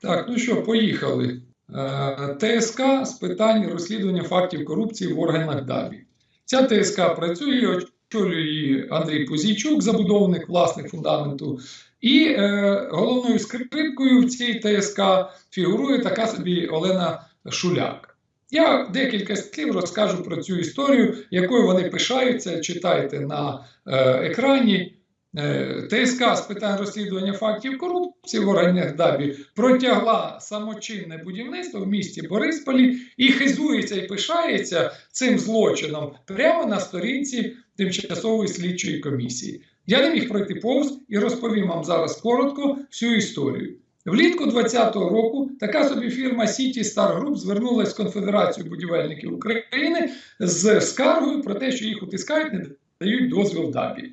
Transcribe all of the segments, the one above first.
Так, ну що, поїхали. Е, ТСК з питань розслідування фактів корупції в органах ДАБІ. Ця ТСК працює, очолює її Андрій Позійчук, забудовник власник фундаменту. І е, головною скрипкою в цій ТСК фігурує така собі Олена Шуляк. Я декілька слів розкажу про цю історію, якою вони пишаються. Читайте на е, екрані. Е, ТСК з питань розслідування фактів корупції в органах ДАБІ протягла самочинне будівництво в місті Борисполі і хизується і пишається цим злочином прямо на сторінці тимчасової слідчої комісії. Я не міг пройти повз і розповім вам зараз коротко всю історію. Влітку 2020 року така собі фірма City Star Group звернулася з Конфедерацією будівельників України з скаргою про те, що їх утискають, не дають дозвіл ДАБІ.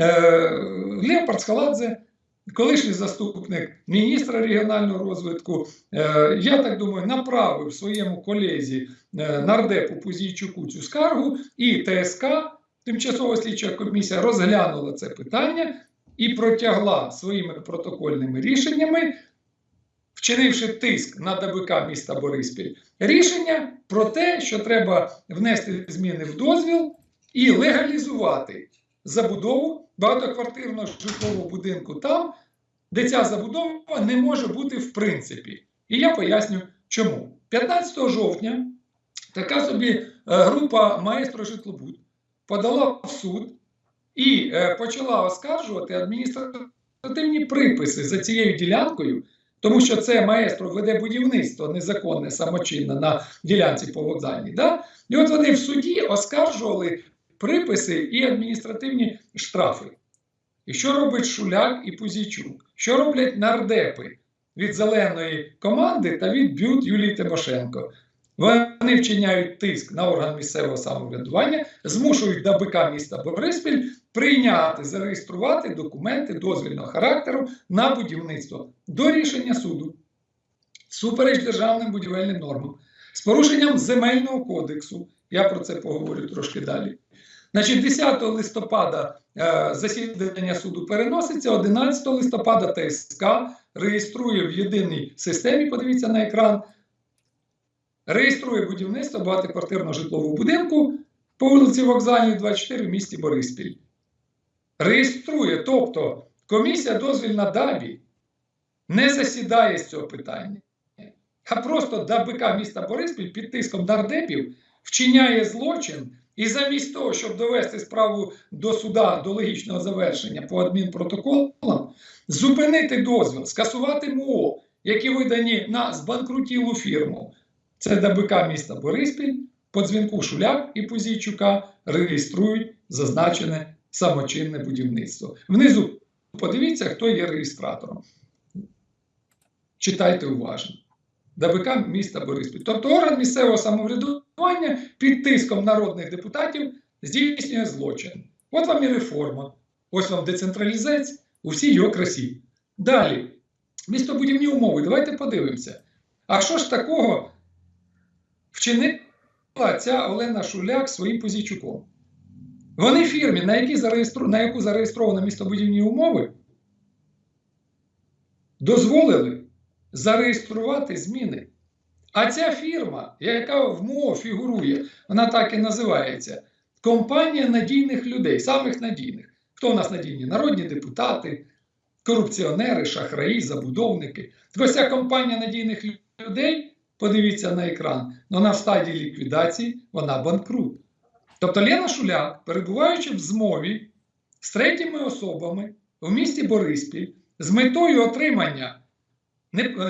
Лев Парцхаладзе, колишній заступник міністра регіонального розвитку, е, я так думаю, направив своєму колезі е, нардепу Пузійчуку цю скаргу, і ТСК, тимчасова слідча комісія, розглянула це питання і протягла своїми протокольними рішеннями. Вчинивши тиск на ДБК міста Бориспіль, рішення про те, що треба внести зміни в дозвіл і легалізувати забудову багатоквартирного житлового будинку там, де ця забудова не може бути в принципі. І я поясню, чому. 15 жовтня така собі е, група маестро житлобуд подала в суд і е, почала оскаржувати адміністративні приписи за цією ділянкою. Тому що це маестро веде будівництво незаконне самочинне на ділянці по вокзальній. Да? І от вони в суді оскаржували приписи і адміністративні штрафи. І що робить Шуляк і Пузійчук? Що роблять нардепи від зеленої команди та від бют Юлії Тимошенко? Вони вчиняють тиск на орган місцевого самоврядування, змушують ДБК міста Бориспіль прийняти, зареєструвати документи дозвільного характеру на будівництво до рішення суду, супереч державним будівельним нормам, з порушенням земельного кодексу. Я про це поговорю трошки далі. Значить, 10 листопада е, засідання суду переноситься, 11 листопада ТСК реєструє в єдиній системі, подивіться на екран, реєструє будівництво багатоквартирного житлового будинку по вулиці Вокзальній, 24 в місті Бориспіль. Реєструє, тобто комісія дозвільна ДАБІ не засідає з цього питання, а просто ДАБК міста Бориспіль під тиском дардепів вчиняє злочин. І замість того, щоб довести справу до суда до логічного завершення по адмінпротоколам, зупинити дозвіл, скасувати МО, які видані на збанкрутілу фірму. Це ДБК міста Бориспіль, по дзвінку Шуляк і Пузійчука реєструють зазначене самочинне будівництво. Внизу подивіться, хто є реєстратором. Читайте уважно. ДБК міста Бориспіль. Тобто орган місцевого самоврядування під тиском народних депутатів здійснює злочин. От вам і реформа. Ось вам децентралізація у всій його красі. Далі, містобудівні умови. Давайте подивимося. А що ж такого вчинила ця Олена Шуляк своїм Позійчуком? Вони фірмі, на, які зареєстру... на яку зареєстровано містобудівні умови, дозволили зареєструвати зміни. А ця фірма, яка в МО фігурує, вона так і називається компанія надійних людей, самих надійних. Хто у нас надійні? Народні депутати, корупціонери, шахраї, забудовники. Так ось ця компанія надійних людей, подивіться на екран, вона в стадії ліквідації, вона банкрут. Тобто Лена Шуляк, перебуваючи в змові з третіми особами в місті Бориспіль, з метою отримання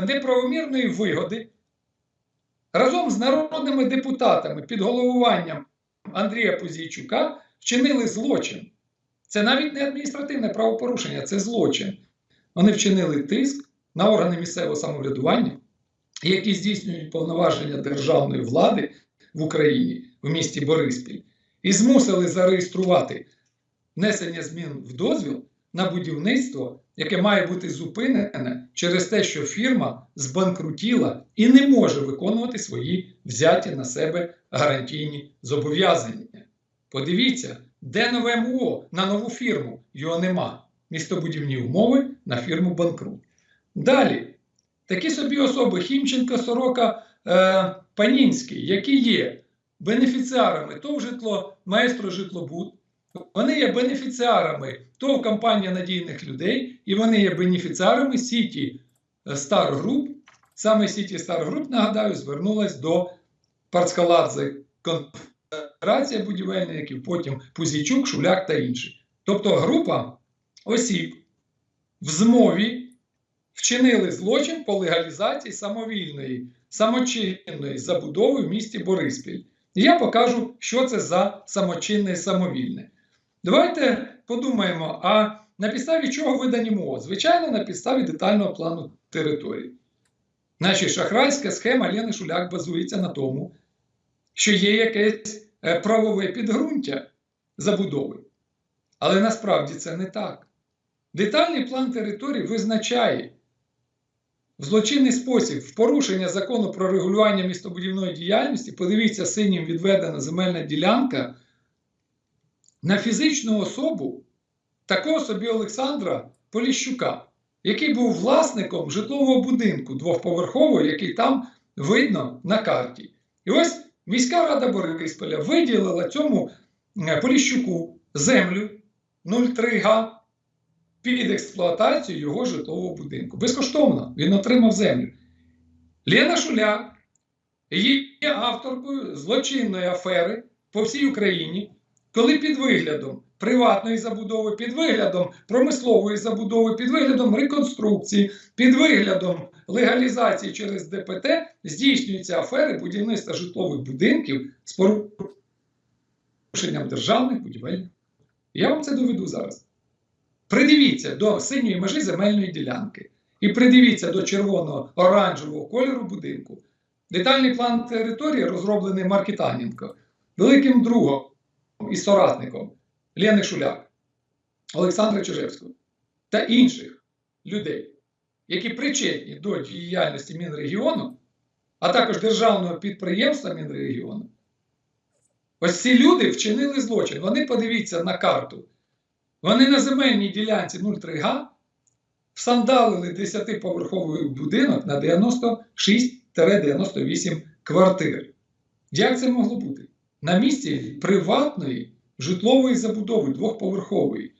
неправомірної вигоди разом з народними депутатами під головуванням Андрія Позійчука вчинили злочин. Це навіть не адміністративне правопорушення, це злочин. Вони вчинили тиск на органи місцевого самоврядування, які здійснюють повноваження державної влади в Україні в місті Бориспіль, і змусили зареєструвати внесення змін в дозвіл на будівництво, яке має бути зупинене через те, що фірма збанкрутіла і не може виконувати свої взяті на себе гарантійні зобов'язання. Подивіться, де нове МО на нову фірму? Його нема. Містобудівні умови на фірму банкрут. Далі, такі собі особи Хімченко, Сорока, е, Панінський, які є бенефіціарами ТОВ житло, маестро житлобуд, вони є бенефіціарами ТОВ компанія надійних людей, і вони є бенефіціарами Сіті Star Group. Саме Сіті Star Group, нагадаю, звернулась до Парцкаладзе Конфедерація будівельників, потім Пузійчук, Шуляк та інші. Тобто група осіб в змові вчинили злочин по легалізації самовільної, самочинної забудови в місті Бориспіль. І я покажу, що це за самочинне і самовільне. Давайте подумаємо, а на підставі чого видані МО? Звичайно, на підставі детального плану території. Наша шахрайська схема Лени Шуляк базується на тому, що є якесь е, правове підґрунтя забудови. Але насправді це не так. Детальний план території визначає в злочинний спосіб в порушення закону про регулювання містобудівної діяльності, подивіться, синім відведена земельна ділянка на фізичну особу такого собі Олександра Поліщука, який був власником житлового будинку двохповерхового, який там видно на карті. І ось міська рада Борисполя виділила цьому е, Поліщуку землю 0,3 га під експлуатацію його житлового будинку. Безкоштовно він отримав землю. Лена Шуляк є авторкою злочинної афери по всій Україні, коли під виглядом приватної забудови, під виглядом промислової забудови, під виглядом реконструкції, під виглядом легалізації через ДПТ здійснюються афери будівництва житлових будинків з порушенням державних будівельних. Я вам це доведу зараз. Придивіться до синьої межі земельної ділянки і придивіться до червоного оранжевого кольору будинку. Детальний план території розроблений Маркітаненко, великим другом і соратником Лени Шуляк, Олександра Чижевського та інших людей, які причетні до діяльності Мінрегіону, а також державного підприємства Мінрегіону. Ось ці люди вчинили злочин. Вони подивіться на карту. Вони на земельній ділянці 0,3 га всандалили 10-поверховий будинок на 96-98 квартир. Як це могло бути? На місці приватної житлової забудови двохповерхової,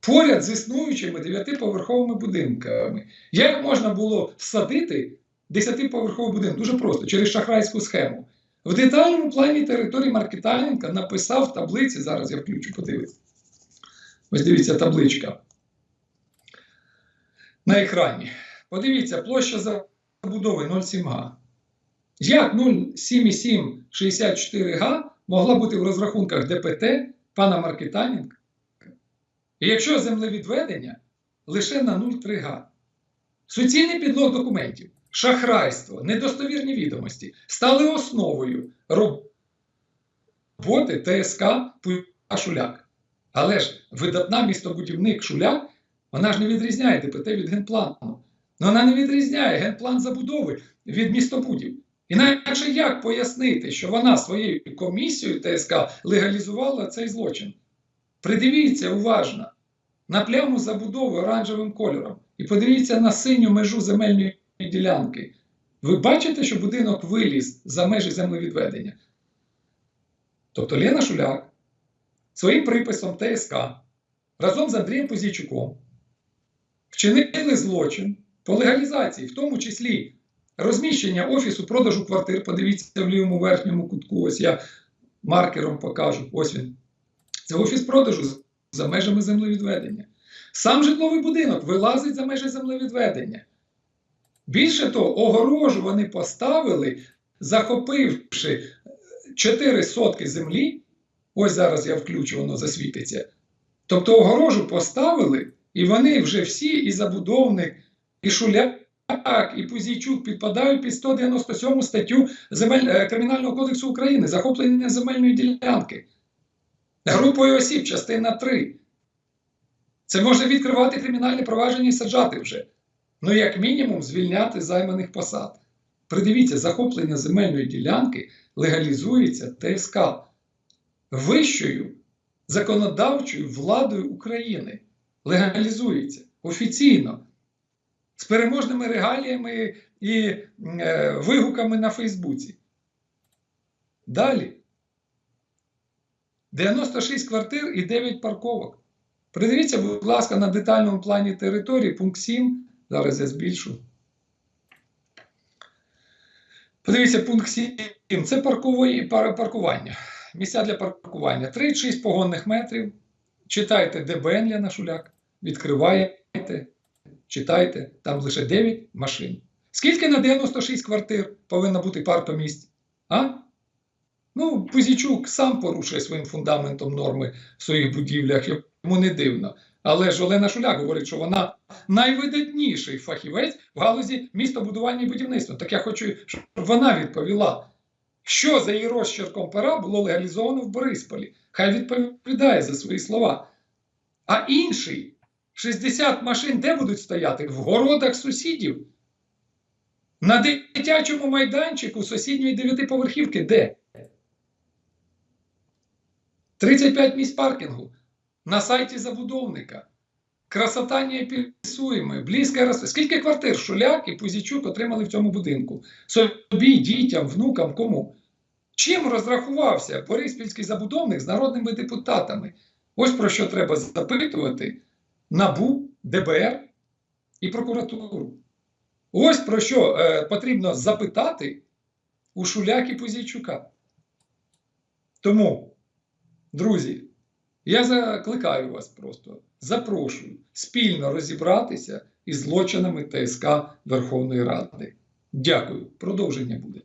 поряд з існуючими 9-поверховими будинками. Як можна було всадити 10-поверховий будинок? Дуже просто, через шахрайську схему. В детальному плані території Маркетаненка написав в таблиці, зараз я включу, подивитися. Ось дивіться табличка. На екрані. Подивіться, площа забудови 0,7 га. Як 0,7764 га могла бути в розрахунках ДПТ пана Маркетаненка? І якщо землевідведення лише на 0,3 га. Суцільний підлог документів, шахрайство, недостовірні відомості стали основою роботи ТСК Шуляк. Але ж видатна містобудівник Шуляк, вона ж не відрізняє ДПТ від генплану. Вона не відрізняє генплан забудови від містобудів. Інакше як пояснити, що вона своєю комісією ТСК легалізувала цей злочин? Придивіться уважно на пляму забудови оранжевим кольором і подивіться на синю межу земельної ділянки. Ви бачите, що будинок виліз за межі землевідведення? Тобто Лена Шуляк своїм приписом ТСК разом з Андрієм Позійчуком вчинили злочин по легалізації, в тому числі розміщення офісу продажу квартир. Подивіться в лівому верхньому кутку, ось я маркером покажу. Ось він. Це офіс продажу за межами землевідведення. Сам житловий будинок вилазить за межі землевідведення. Більше того, огорожу вони поставили, захопивши 4 сотки землі Ось зараз я включу, воно засвітиться. Тобто огорожу поставили, і вони вже всі, і забудовник, і Шуляк, і Пузійчук підпадають під 197 статтю земель... Е, Кримінального кодексу України захоплення земельної ділянки. Групою осіб, частина 3. Це може відкривати кримінальне провадження і саджати вже. Ну, як мінімум, звільняти займаних посад. Придивіться, захоплення земельної ділянки легалізується ТСК вищою законодавчою владою України легалізується офіційно. З переможними регаліями і е, вигуками на Фейсбуці. Далі. 96 квартир і 9 парковок. Придивіться, будь ласка, на детальному плані території, пункт 7. Зараз я збільшу. Подивіться, пункт 7. Це паркування. Місця для паркування. 36 погонних метрів. Читайте ДБН Ляна Шуляк. Відкриваєте, читайте, там лише 9 машин. Скільки на 96 квартир повинно бути паркомісць? А? Ну, Пузічук сам порушує своїм фундаментом норми в своїх будівлях, йому не дивно. Але ж Олена Шуляк говорить, що вона найвидатніший фахівець в галузі містобудування і будівництва. Так я хочу, щоб вона відповіла, що за її розчерком пера було легалізовано в Борисполі. Хай відповідає за свої слова. А інший 60 машин де будуть стояти? В городах сусідів. На дитячому майданчику сусідньої дев'ятиповерхівки де? 35 місць паркінгу на сайті забудовника. Красота неописуєма, близька роз... Скільки квартир Шуляк і Пузічук отримали в цьому будинку? Собі, дітям, внукам, кому? Чим розрахувався Бориспільський забудовник з народними депутатами? Ось про що треба запитувати НАБУ, ДБР і прокуратуру. Ось про що е, потрібно запитати у Шуляк і Пузійчука. Тому, друзі, я закликаю вас просто, запрошую спільно розібратися із злочинами ТСК Верховної Ради. Дякую. Продовження буде.